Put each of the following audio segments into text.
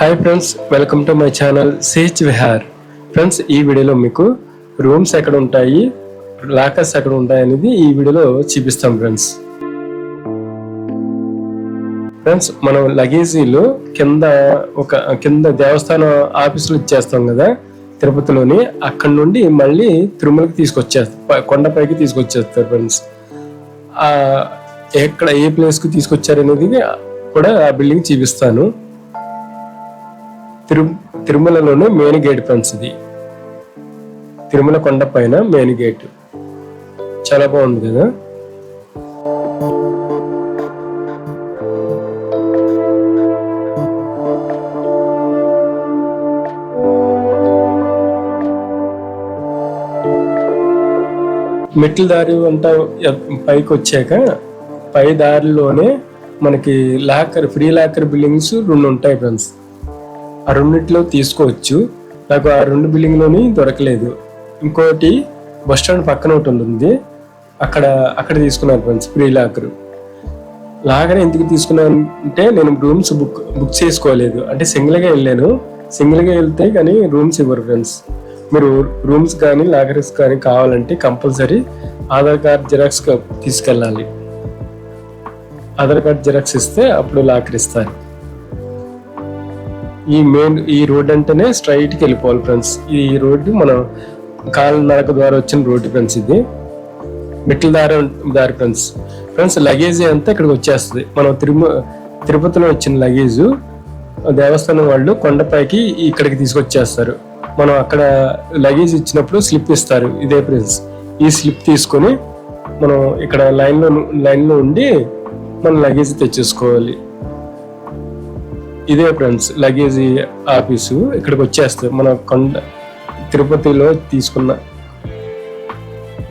Hi friends welcome to my channel సేచ్ Vihar friends ఈ వీడియోలో మీకు రూమ్స్ ఎక్కడ ఉంటాయి లాకర్స్ ఎక్కడ ఉంటాయి అనేది ఈ వీడియోలో చూపిస్తాం ఫ్రెండ్స్ ఫ్రెండ్స్ మనం లగేజీలు కింద ఒక కింద దేవస్థానం ఆఫీసులో ఇచ్చేస్తాం కదా తిరుపతిలోని అక్కడ నుండి మళ్ళీ తిరుమలకి తీసుకొచ్చేస్తారు కొండపైకి తీసుకొచ్చేస్తారు ఫ్రెండ్స్ ఎక్కడ ఏ ప్లేస్కి తీసుకొచ్చారు అనేది కూడా ఆ బిల్డింగ్ చూపిస్తాను. తిరు తిరుమలలోనే మెయిన్ గేట్ ఫ్రెండ్స్ ఇది. తిరుమల కొండ పైన మెయిన్ గేట్ చాలా బాగుంది కదా? మెట్ల దారి అంతా పైకి వచ్చాక పై దారిలోనే మనకి లాకర్ ఫ్రీ లాకర్ బిల్డింగ్స్ రెండు ఉంటాయి ఫ్రెండ్స్. ఆ రెండిట్లో తీసుకోవచ్చు. నాకు ఆ రెండు బిల్డింగ్లోని దొరకలేదు. ఇంకోటి బస్ స్టాండ్ పక్కన ఒకటి ఉంటుంది. అక్కడ అక్కడ తీసుకున్నాను ఫ్రెండ్స్ ఫ్రీ లాకర్. లాకర్ ఎందుకు తీసుకున్నాను అంటే నేను రూమ్స్ బుక్ బుక్ చేసుకోలేదు. అంటే సింగిల్గా వెళ్ళాను. సింగిల్గా వెళ్తే కానీ రూమ్స్ ఇవ్వరు ఫ్రెండ్స్. మీరు రూమ్స్ కానీ లాకర్స్ కానీ కావాలంటే కంపల్సరీ ఆధార్ కార్డ్ జిరాక్స్ తీసుకెళ్ళాలి. ఆధార్ కార్డ్ జిరాక్స్ ఇస్తే అప్పుడు లాకర్ ఇస్తారు. ఈ మెయిన్ ఈ రోడ్ అంటేనే స్ట్రైట్కి వెళ్ళిపోవాలి ఫ్రెండ్స్ ఈ రోడ్డు మనం కాలినడక ద్వారా వచ్చిన రోడ్డు ఫ్రెండ్స్ ఇది. మెట్ల దారి దారి ఫ్రెండ్స్ ఫ్రెండ్స్ లగేజ్ అంతా ఇక్కడికి వచ్చేస్తుంది. మనం తిరుమ తిరుపతిలో వచ్చిన లగేజ్ దేవస్థానం వాళ్ళు కొండపైకి ఇక్కడికి తీసుకొచ్చేస్తారు. మనం అక్కడ లగేజ్ ఇచ్చినప్పుడు స్లిప్ ఇస్తారు ఇదే ఫ్రెండ్స్ ఈ స్లిప్ తీసుకొని మనం ఇక్కడ లైన్లో లైన్లో ఉండి మన లగేజ్ తెచ్చేసుకోవాలి. ఇదే ఫ్రెండ్స్ లగేజ్ ఆఫీసు ఇక్కడికి వచ్చేస్తే మన కొండ తిరుపతిలో తీసుకున్న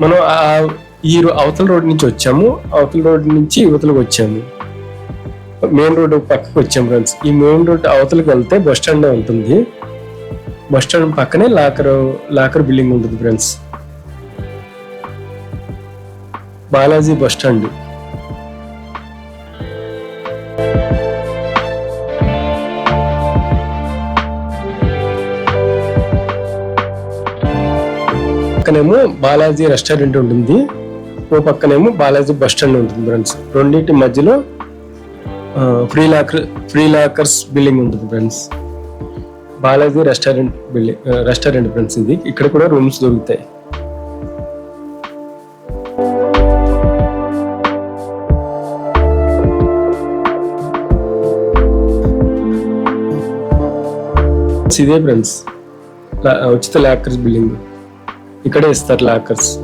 మనం ఈ అవతల రోడ్ నుంచి వచ్చాము. అవతల రోడ్ నుంచి యువతలకు వచ్చాము. మెయిన్ రోడ్ పక్కకు వచ్చాము ఫ్రెండ్స్. ఈ మెయిన్ రోడ్ అవతలకి వెళ్తే బస్ స్టాండ్ ఉంటుంది. బస్ స్టాండ్ పక్కనే లాకర్ లాకర్ బిల్డింగ్ ఉంటుంది ఫ్రెండ్స్. Balaji bus stand. పక్కనేమో బాలాజీ రెస్టారెంట్ ఉంటుంది. ఓ పక్కనేమో బాలాజీ బస్ స్టాండ్ ఉంటుంది ఫ్రెండ్స్. రెండింటి మధ్యలో free locker free lockers building ఉంటుంది friends. Balaji restaurant building restaurant friends ఇది. ఇక్కడ కూడా రూమ్స్ దొరుకుతాయి. ఇదే ఫ్రెండ్స్. ఉచిత లాకర్స్ బిల్డింగ్ ఇక్కడే ఇస్తారు లాకర్స్.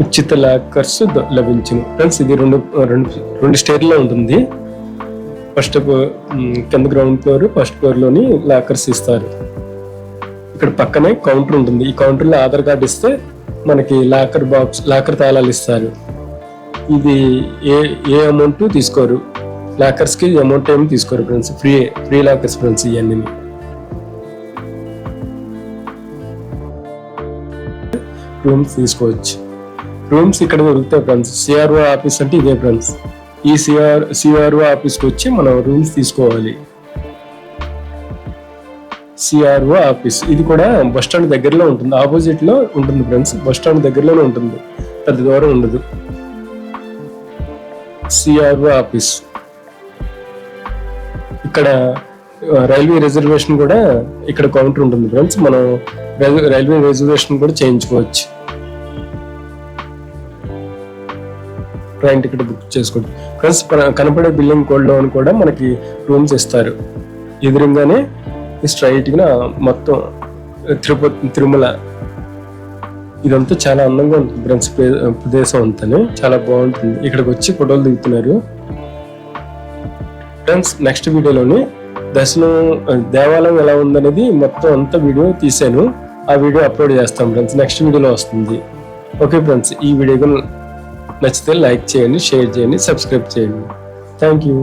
ఉచిత లాకర్స్ ద- ఫ్రెండ్స్ ఇది రెండు రెండు రెండు స్టేర్లో ఉంటుంది. ఫస్ట్ కింద గ్రౌండ్ ఫ్లోర్ ఫస్ట్ ఫ్లోర్లోని లాకర్స్ ఇస్తారు. ఇక్కడ పక్కనే కౌంటర్ ఉంటుంది. ఈ కౌంటర్లో ఆధార్ కార్డు ఇస్తే మనకి లాకర్ బాక్స్ లాకర్ తాళాలు ఇస్తారు. ఇది ఏ ఏ అమౌంట్ తీసుకోరు. లాకర్స్కి అమౌంట్ ఏమి తీసుకోరు friends free free lockers friends ఇవన్నీ రూమ్స్ తీసుకోవచ్చు. రూమ్స్ ఇక్కడ దొరుకుతాయి ఫ్రెండ్స్ సిఆర్ఓ ఆఫీస్ అంటే ఇదే ఫ్రెండ్స్ ఈ సిఆర్ సిఆర్ఓ ఆఫీస్కి వచ్చి మనం రూమ్స్ తీసుకోవాలి. సిఆర్ఓ ఆఫీస్ ఇది కూడా బస్ స్టాండ్ దగ్గరలో ఉంటుంది. ఆపోజిట్లో ఉంటుంది ఫ్రెండ్స్ బస్ స్టాండ్ దగ్గరలోనే ఉంటుంది. పెద్ద దూరం ఉండదు. సిఆర్ఓ ఆఫీస్ ఇక్కడ రైల్వే రిజర్వేషన్ కూడా ఇక్కడ కౌంటర్ ఉంటుంది ఫ్రెండ్స్. మనం రైల్వే- రిజర్వేషన్ కూడా చేయించుకోవచ్చు. ట్రైన్ టికెట్ బుక్ చేసుకోండి. ఫ్రెండ్స్ కనపడే బిల్డింగ్ కోల్డ్ లోన్ కూడా మనకి రూమ్స్ ఇస్తారు. ఎదురుగానే స్ట్రైట్గా మొత్తం తిరుపతి తిరుమల. ఇదంతా చాలా అందంగా ఉంటుంది ఫ్రెండ్స్. ప్రే- ప్రదేశం అంతానే చాలా బాగుంటుంది. ఇక్కడికి వచ్చి ఫోటోలు దిగుతున్నారు. ఫ్రెండ్స్ నెక్స్ట్ వీడియోలోని దర్శనం దేవాలయం ఎలా ఉందనేది మొత్తం అంత వీడియో తీసాను ఆ వీడియో అప్లోడ్ చేస్తాం ఫ్రెండ్స్ నెక్స్ట్ వీడియోలో వస్తుంది. ఓకే ఫ్రెండ్స్ ఈ వీడియో నచ్చితే లైక్ చేయండి షేర్ చేయండి సబ్స్క్రైబ్ చేయండి. Thank you